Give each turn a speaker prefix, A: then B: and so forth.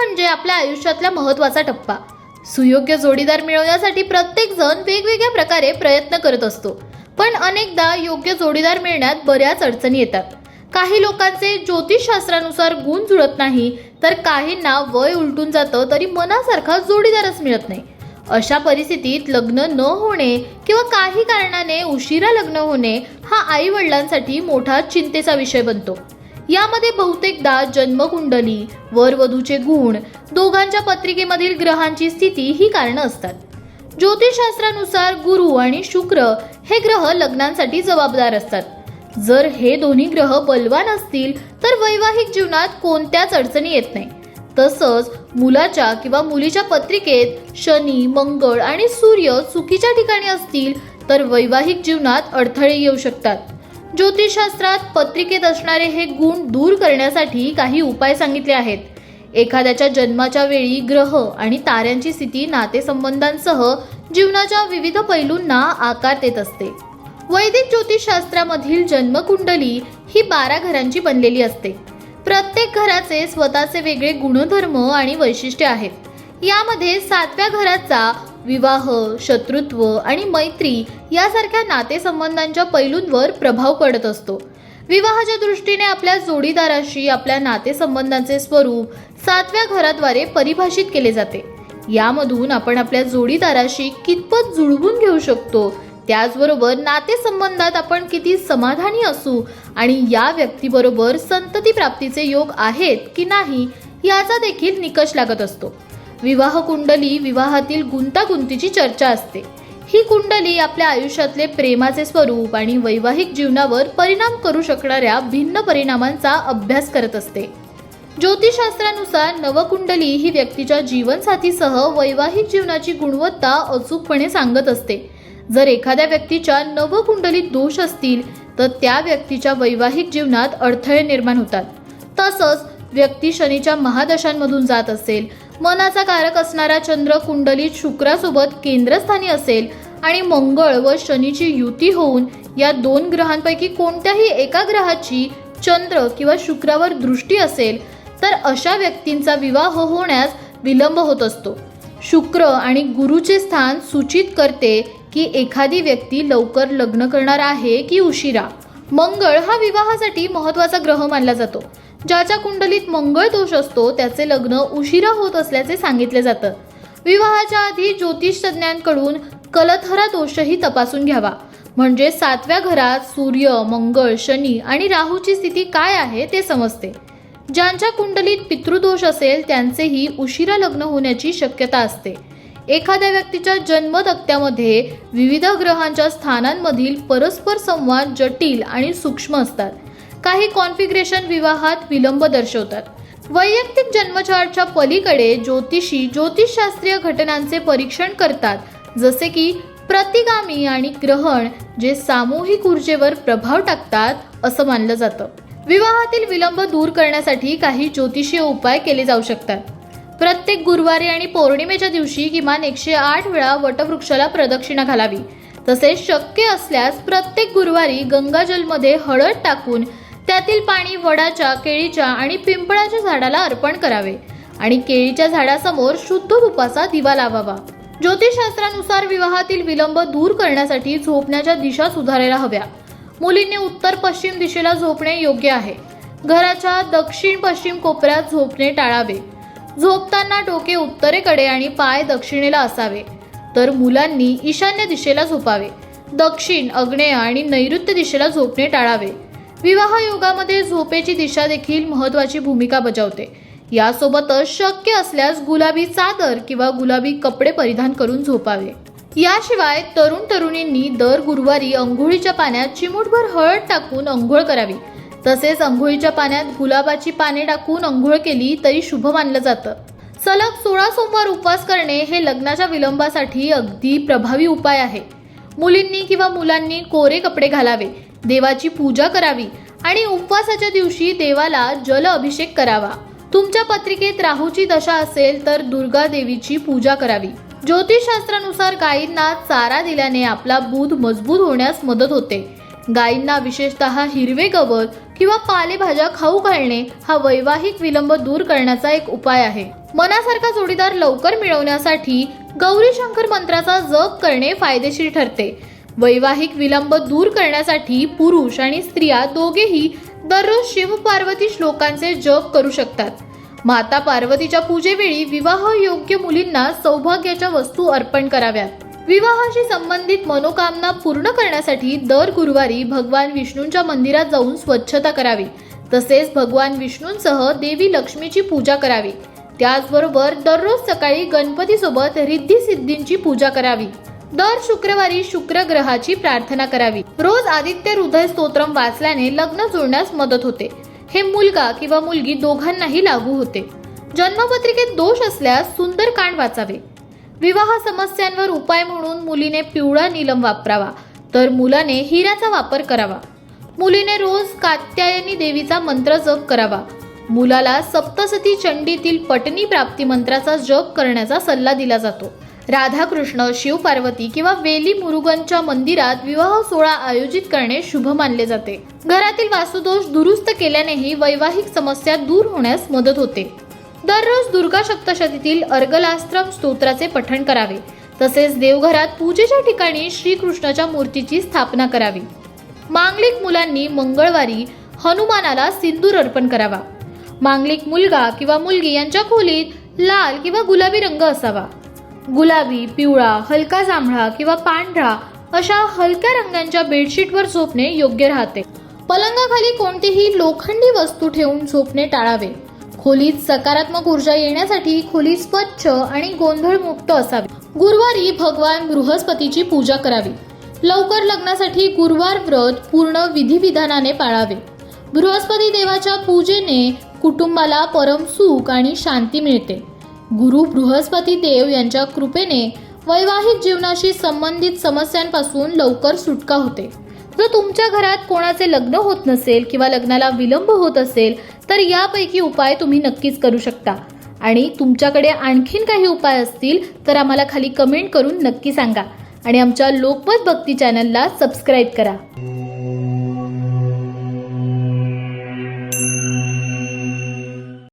A: म्हणजे आपल्या आयुष्यातला महत्त्वाचा टप्पा. सुयोग्य जोडीदार मिळवण्यासाठी प्रत्येक जण वेगवेगळ्या प्रकारे प्रयत्न करत असतो. पण अनेकदा योग्य जोडीदार मिळण्यात बऱ्याच अडचणी येतात. काही लोकांचे ज्योतिषशास्त्रानुसार गुण जुळत नाही तर काहींना वय उलटून जातं तरी मनासारखा जोडीदारच मिळत नाही. अशा परिस्थितीत लग्न न होणे किंवा काही कारणाने उशिरा लग्न होणे हा आई वडिलांसाठी मोठा चिंतेचा विषय बनतो. यामध्ये बहुतेकदा जन्मकुंडली वरवधूचे गुण दोघांच्या पत्रिकेमधील ग्रहांची स्थिती ही कारणं असतात. ज्योतिषशास्त्रानुसार गुरु आणि शुक्र हे ग्रह लग्नांसाठी जबाबदार असतात. जर हे दोन्ही ग्रह बलवान असतील तर वैवाहिक जीवनात कोणत्याच अडचणी येत नाही. तसंच मुलाच्या किंवा मुलीच्या पत्रिकेत शनी मंगळ आणि सूर्य चुकीच्या ठिकाणी असतील तर वैवाहिक जीवनात अडथळे येऊ शकतात. ज्योतिषशास्त्रात पत्रिकेत असणारे हे गुण दूर करण्यासाठी काही उपाय सांगितले आहेत. एखाद्याच्या जन्माच्या वेळी ग्रह आणि ताऱ्यांची स्थिती नातेसंबंधांसह जीवनाच्या विविध पैलूंना आकार देत असते. वैदिक ज्योतिषशास्त्रामधील जन्मकुंडली ही बारा घरांची बनलेली असते. प्रत्येक घराचे स्वतःचे वेगळे गुणधर्म आणि वैशिष्ट्य आहेत. यामध्ये सातव्या घराचा विवाह शत्रुत्व आणि मैत्री यासारख्या नातेसंबंधांच्या पैलूंवर प्रभाव पडत असतो. विवाहाच्या दृष्टीने आपल्या जोडीदाराशी आपल्या नातेसंबंधांचे स्वरूप सातव्या घराद्वारे परिभाषित केले जाते. यामधून आपण आपल्या जोडीदाराशी कितपत जुळवून घेऊ शकतो त्याचबरोबर नातेसंबंधात आपण किती समाधानी असू आणि या व्यक्तीबरोबर संतती प्राप्तीचे योग आहेत की नाही याचा देखील निकष लागत असतो. विवाह कुंडली विवाहातील गुंतागुंतीची चर्चा असते. ही कुंडली आपल्या आयुष्यातले प्रेमाचे स्वरूप आणि वैवाहिक जीवनावर परिणाम करू शकणाऱ्या भिन्न परिणामांचा अभ्यास करत असते. ज्योतिषशास्त्रानुसार नवकुंडली ही व्यक्तीच्या जीवनसाथीसह वैवाहिक जीवनाची गुणवत्ता अचूकपणे सांगत असते. जर एखाद्या व्यक्तीच्या नवकुंडलीत दोष असतील तर त्या व्यक्तीच्या वैवाहिक जीवनात अडथळे निर्माण होतात. तसंच व्यक्ती शनीच्या महादशांमधून जात असेल मनाचा कारक असणारा चंद्र कुंडलीत शुक्रासोबत केंद्रस्थानी असेल आणि मंगळ व शनीची युती होऊन या दोन ग्रहांपैकी कोणत्याही एका ग्रहाची चंद्र किंवा शुक्रावर दृष्टी असेल तर अशा व्यक्तींचा विवाह होण्यास विलंब होत असतो. शुक्र आणि गुरुचे स्थान सूचित करते की एखादी व्यक्ती लवकर लग्न करणार आहे की उशिरा. मंगळ हा विवाहासाठी महत्त्वाचा ग्रह मानला जातो. ज्याच्या कुंडलीत मंगळ दोष असतो त्याचे लग्न उशिरा होत असल्याचे सांगितले जातं. विवाहाच्या आधी ज्योतिष तज्ज्ञांकडून कलथरा दोषही तपासून घ्यावा. म्हणजे सातव्या घरात सूर्य मंगळ शनी आणि राहूची स्थिती काय आहे ते समजते. ज्यांच्या कुंडलीत पितृदोष असेल त्यांचेही उशिरा लग्न होण्याची शक्यता असते. एखाद्या व्यक्तीच्या जन्मतक्त्यामध्ये विविध ग्रहांच्या स्थानांमधील परस्पर संवाद जटिल आणि सूक्ष्म असतात. काही कॉन्फिग्रेशन विवाहात विलंब दर्शवतात. वैयक्तिक जन्मचार्टच्या पलीकडे ज्योतिषी ज्योतिषशास्त्रीय घटनांचे परीक्षण करतात जसे की प्रतिगामी आणि ग्रहण जे सामूहिक ऊर्जेवर प्रभाव टाकतात असं मानलं जातं. विवाहातील विलंब दूर करण्यासाठी काही ज्योतिषीय उपाय केले जाऊ शकतात. प्रत्येक गुरुवारी आणि पौर्णिमेच्या दिवशी किमान एकशे आठ वेळा वटवृक्षाला प्रदक्षिणा घालावी. तसेच शक्य असल्यास प्रत्येक गुरुवारी गंगाजलमध्ये हळद टाकून त्यातील पाणी वडाच्या केळीच्या आणि पिंपळाच्या झाडाला अर्पण करावे. आणि केळीच्या झाडासमोर शुद्ध रूपाचा दिवा लावावा. ज्योतिषशास्त्रानुसार विवाहातील विलंब दूर करण्यासाठी झोपण्याच्या दिशा सुधारायला हव्या. मुलींनी उत्तर पश्चिम दिशेला झोपणे योग्य आहे. घराच्या दक्षिण पश्चिम कोपऱ्यात झोपणे टाळावे. झोपताना डोके उत्तरेकडे आणि पाय दक्षिणेला असावे. तर मुलांनी ईशान्य दिशेला झोपावे. दक्षिण आग्नेय आणि नैऋत्य दिशेला झोपणे टाळावे. विवाह योगामध्ये झोपेची दिशा देखील महत्वाची भूमिका बजावते. यासोबतच शक्य असल्यास गुलाबी चादर किंवा गुलाबी कपडे परिधान करून झोपावे. याशिवाय तरुण तरुणींनी दर गुरुवारी अंघोळीच्या पाण्यात चिमूटभर हळद टाकून अंघोळ करावी. तसेच अंघोळीच्या पाण्यात गुलाबाची पाने टाकून अंघोळ केली तरी शुभ मानलं जातं. सलग सोळा सोमवार उपवास करणे हे लग्नाच्या विलंबासाठी अगदी प्रभावी उपाय आहे. मुलींनी किंवा मुलांनी कोरे कपडे घालावे. देवाची पूजा करावी आणि उपवासाच्या दिवशी देवाला जल अभिषेक करावा. तुमच्या पत्रिकेत राहूची दशा असेल तर दुर्गा देवीची पूजा करावी. ज्योतिषशास्त्रानुसार गायींना चारा दिल्याने आपला बुध मजबूत होण्यास मदत होते. गायींना विशेषतः हिरवे गवत किंवा पालेभाज्या खाऊ घालणे हा वैवाहिक विलंब दूर करण्याचा एक उपाय आहे. मनासारखा जोडीदार लवकर मिळवण्यासाठी गौरी शंकर मंत्राचा जप करणे फायदेशीर ठरते. वैवाहिक विलंब दूर करण्यासाठी पुरुष आणि स्त्रिया दोघेही दररोज शिव पार्वती श्लोकांचे जप करू शकतात. माता पार्वतीच्या पूजेवेळी विवाह योग्य मुलींना सौभाग्याच्या वस्तू अर्पण कराव्यात. विवाहाशी संबंधित मनोकामना पूर्ण करण्यासाठी दर गुरुवारी भगवान विष्णूंच्या मंदिरात जाऊन स्वच्छता करावी. तसेच भगवान विष्णूंसह देवी लक्ष्मीची पूजा करावी. त्याचबरोबर दररोज सकाळी गणपतीसोबत रिद्धी सिद्धींची पूजा करावी. दर शुक्रवारी शुक्र ग्रहाची प्रार्थना करावी. रोज आदित्य हृदय स्तोत्रम वाचल्याने लग्न जुळण्यास मदत होते. हे मुलगा किंवा मुलगी दोघांनाही लागू होते. जन्मपत्रिकेत दोष असल्यास सुंदरकांड वाचावे. विवाह समस्यांवर उपाय म्हणून मुलीने पिवळा नीलम वापरावा तर मुलाने हिऱ्याचा वापर करावा. मुलीने रोज कात्यायनी देवीचा मंत्र जप करावा. मुलाला सप्तसती चंडीतील पटनी प्राप्ती मंत्राचा जप करण्याचा सल्ला दिला जातो. राधाकृष्ण शिव पार्वती किंवा वेली मुरुगनच्या मंदिरात विवाह सोहळा आयोजित करणे शुभ मानले जाते. घरातील वास्तुदोष दुरुस्त केल्यानेही वैवाहिक समस्या दूर होण्यास मदत होते. दररोज दुर्गा सप्तशतीतील अर्गलास्त्रम स्तोत्राचे पठण करावे. तसेच देवघरात पूजेच्या ठिकाणी श्रीकृष्णाच्या मूर्तीची स्थापना करावी. मांगलिक मुलांनी मंगळवारी हनुमानाला सिंदूर अर्पण करावा. मांगलिक मुलगा किंवा मुलगी यांच्या खोलीत लाल किंवा गुलाबी रंग असावा. गुलाबी पिवळा हलका जांभळा किंवा पांढरा अशा हलक्या रंगांच्या बेडशीटवर झोपणे योग्य राहते. पलंगाखाली कोणतीही लोखंडी वस्तू ठेवून झोपणे टाळावे. खोलीत सकारात्मक ऊर्जा येण्यासाठी खोली स्वच्छ आणि गोंधळमुक्त असावी. गुरुवारी भगवान बृहस्पतीची पूजा करावी. लवकर लग्नासाठी गुरुवार व्रत पूर्ण विधिविधानाने पाळावे. बृहस्पती देवाच्या पूजेने कुटुंबाला परम सुख आणि शांती मिळते. गुरु बृहस्पती देव यांच्या कृपेने वैवाहिक जीवनाशी संबंधित समस्यांपासून लवकर सुटका होते. जर तुमच्या घरात कोणाचे लग्न होत नसेल किंवा लग्नाला विलंब होत असेल तर यापैकी उपाय तुम्ही नक्कीच करू शकता. आणि तुमच्याकडे आणखीन काही उपाय असतील तर आम्हाला खाली कमेंट करून नक्की सांगा. आणि आमच्या लोकमत भक्ती चॅनलला सबस्क्राईब करा.